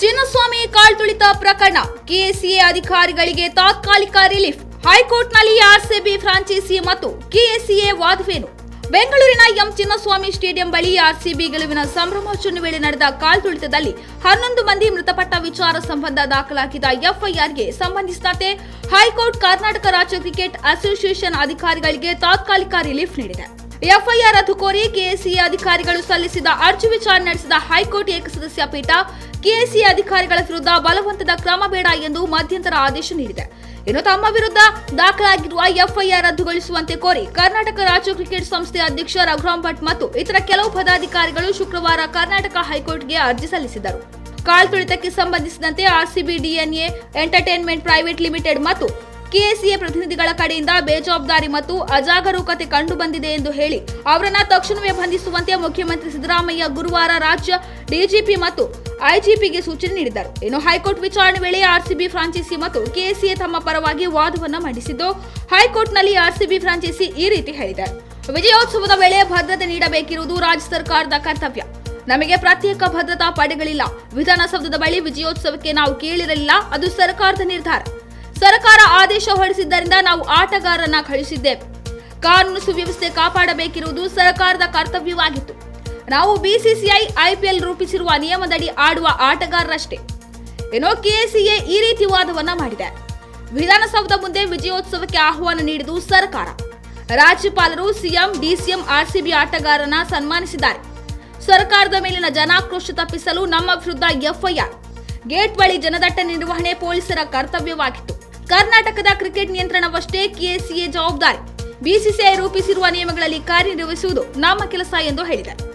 ಚಿನ್ನಸ್ವಾಮಿ ಕಾಳ್ತುಳಿತ ಪ್ರಕರಣ. ಕೆಎಸ್ಸಿಎ ಅಧಿಕಾರಿಗಳಿಗೆ ತಾತ್ಕಾಲಿಕ ರಿಲೀಫ್. ಹೈಕೋರ್ಟ್ನಲ್ಲಿ ಆರ್ಸಿಬಿ ಫ್ರಾಂಚೈಸಿ ಮತ್ತು ಕೆಎಸ್ಸಿಎ ವಾದವೇನು. ಬೆಂಗಳೂರಿನ ಎಂ ಚಿನ್ನಸ್ವಾಮಿ ಸ್ಟೇಡಿಯಂ ಬಳಿ ಆರ್ಸಿಬಿ ಗೆಲುವಿನ ಸಂಭ್ರಮಾಚರಣೆ ವೇಳೆ ನಡೆದ ಕಾಲ್ತುಳಿತದಲ್ಲಿ ಹನ್ನೊಂದು ಮಂದಿ ಮೃತಪಟ್ಟ ವಿಚಾರ ಸಂಬಂಧ ದಾಖಲಾಗಿದ್ದ ಎಫ್ಐಆರ್ಗೆ ಸಂಬಂಧಿಸಿದಂತೆ ಹೈಕೋರ್ಟ್ ಕರ್ನಾಟಕ ರಾಜ್ಯ ಕ್ರಿಕೆಟ್ ಅಸೋಸಿಯೇಷನ್ ಅಧಿಕಾರಿಗಳಿಗೆ ತಾತ್ಕಾಲಿಕ ರಿಲೀಫ್ ನೀಡಿದೆ. ಎಫ್ಐಆರ್ ರದ್ದು ಕೋರಿ ಕೆಎಸ್ಸಿಎ ಅಧಿಕಾರಿಗಳು ಸಲ್ಲಿಸಿದ ಅರ್ಜಿ ವಿಚಾರಣೆ ನಡೆಸಿದ ಹೈಕೋರ್ಟ್ ಏಕಸದಸ್ಯ ಪೀಠ ಕೆಎಸ್ಸಿಎ ಅಧಿಕಾರಿಗಳ ವಿರುದ್ಧ ಬಲವಂತದ ಕ್ರಮ ಬೇಡ ಎಂದು ಮಧ್ಯಂತರ ಆದೇಶ ನೀಡಿದೆ. ಇನ್ನು ತಮ್ಮ ವಿರುದ್ಧ ದಾಖಲಾಗಿರುವ ಎಫ್ಐಆರ್ ರದ್ದುಗೊಳಿಸುವಂತೆ ಕೋರಿ ಕರ್ನಾಟಕ ರಾಜ್ಯ ಕ್ರಿಕೆಟ್ ಸಂಸ್ಥೆ ಅಧ್ಯಕ್ಷ ರಘುರಾಮ್ ಭಟ್ ಮತ್ತು ಇತರ ಕೆಲವು ಪದಾಧಿಕಾರಿಗಳು ಶುಕ್ರವಾರ ಕರ್ನಾಟಕ ಹೈಕೋರ್ಟ್ಗೆ ಅರ್ಜಿ ಸಲ್ಲಿಸಿದರು ಕಾಲ್ತುಳಿತಕ್ಕೆ ಸಂಬಂಧಿಸಿದಂತೆ RCB, DNA, entertainment, private limited ಮತ್ತು ಕೆಎಸ್ಸಿಎ ಪ್ರತಿನಿಧಿಗಳ ಕಡೆಯಿಂದ ಬೇಜವಾಬ್ದಾರಿ ಮತ್ತು ಅಜಾಗರೂಕತೆ ಕಂಡುಬಂದಿದೆ ಎಂದು ಹೇಳಿ ಅವರನ್ನ ತಕ್ಷಣವೇ ಬಂಧಿಸುವಂತೆ ಮುಖ್ಯಮಂತ್ರಿ ಸಿದ್ದರಾಮಯ್ಯ ಗುರುವಾರ ರಾಜ್ಯ ಡಿಜಿಪಿ ಮತ್ತು ಐಜಿಪಿಗೆ ಸೂಚನೆ ನೀಡಿದರು ಇನ್ನು ಹೈಕೋರ್ಟ್ ವಿಚಾರಣೆ ವೇಳೆ ಆರ್ಸಿಬಿ ಫ್ರಾಂಚೈಸಿ ಮತ್ತು ಕೆಎಸ್ಸಿಎ ತಮ್ಮ ಪರವಾಗಿ ವಾದವನ್ನು ಮಂಡಿಸಿದ್ದು, ಹೈಕೋರ್ಟ್ನಲ್ಲಿ ಆರ್ಸಿಬಿ ಫ್ರಾಂಚೈಸಿ ಈ ರೀತಿ ಹೇಳಿದೆ. ವಿಜಯೋತ್ಸವದ ವೇಳೆ ಭದ್ರತೆ ನೀಡಬೇಕಿರುವುದು ರಾಜ್ಯ ಸರ್ಕಾರದ ಕರ್ತವ್ಯ. ನಮಗೆ ಪ್ರತ್ಯೇಕ ಭದ್ರತಾ ಪಡೆಗಳಿಲ್ಲ. ವಿಧಾನಸೌಧದ ಬಳಿ ವಿಜಯೋತ್ಸವಕ್ಕೆ ನಾವು ಕೇಳಿರಲಿಲ್ಲ. ಅದು ಸರ್ಕಾರದ ನಿರ್ಧಾರ. ಸರ್ಕಾರ ಆದೇಶ ಹೊರಡಿಸಿದ್ದರಿಂದ ನಾವು ಆಟಗಾರರನ್ನ ಕಳುಹಿಸಿದ್ದೇವೆ. ಕಾನೂನು ಸುವ್ಯವಸ್ಥೆ ಕಾಪಾಡಬೇಕಿರುವುದು ಸರ್ಕಾರದ ಕರ್ತವ್ಯವಾಗಿತ್ತು. ನಾವು ಬಿಸಿಸಿಐ ಐಪಿಎಲ್ ರೂಪಿಸಿರುವ ನಿಯಮದಡಿ ಆಡುವ ಆಟಗಾರರಷ್ಟೇ. ಏನೋ ಕೆಸಿಎ ಈ ರೀತಿ ವಾದವನ್ನ ಮಾಡಿದೆ. ವಿಧಾನಸೌಧ ಮುಂದೆ ವಿಜಯೋತ್ಸವಕ್ಕೆ ಆಹ್ವಾನ ನೀಡಿದು ಸರ್ಕಾರ. ರಾಜ್ಯಪಾಲರು ಸಿಎಂ, ಡಿಸಿಎಂ, ಆರ್ಸಿಬಿ ಆಟಗಾರರನ್ನ ಸನ್ಮಾನಿಸಿದ್ದಾರೆ. ಸರ್ಕಾರದ ಮೇಲಿನ ಜನಾಕ್ರೋಶ ತಪ್ಪಿಸಲು ನಮ್ಮ ವಿರುದ್ಧ ಎಫ್ಐಆರ್. ಗೇಟ್ ಬಳಿ ಜನದಟ್ಟ ನಿರ್ವಹಣೆ ಪೊಲೀಸರ ಕರ್ತವ್ಯವಾಗಿತ್ತು. ಕರ್ನಾಟಕದ ಕ್ರಿಕೆಟ್ ನಿಯಂತ್ರಣವಷ್ಟೇ ಕೆಎಸಿಎ ಜವಾಬ್ದಾರಿ. ಬಿಸಿಸಿಐ ರೂಪಿಸಿರುವ ನಿಯಮಗಳಲ್ಲಿ ಕಾರ್ಯನಿರ್ವಹಿಸುವುದು ನಮ್ಮ ಕೆಲಸ ಎಂದು ಹೇಳಿದ್ದಾರೆ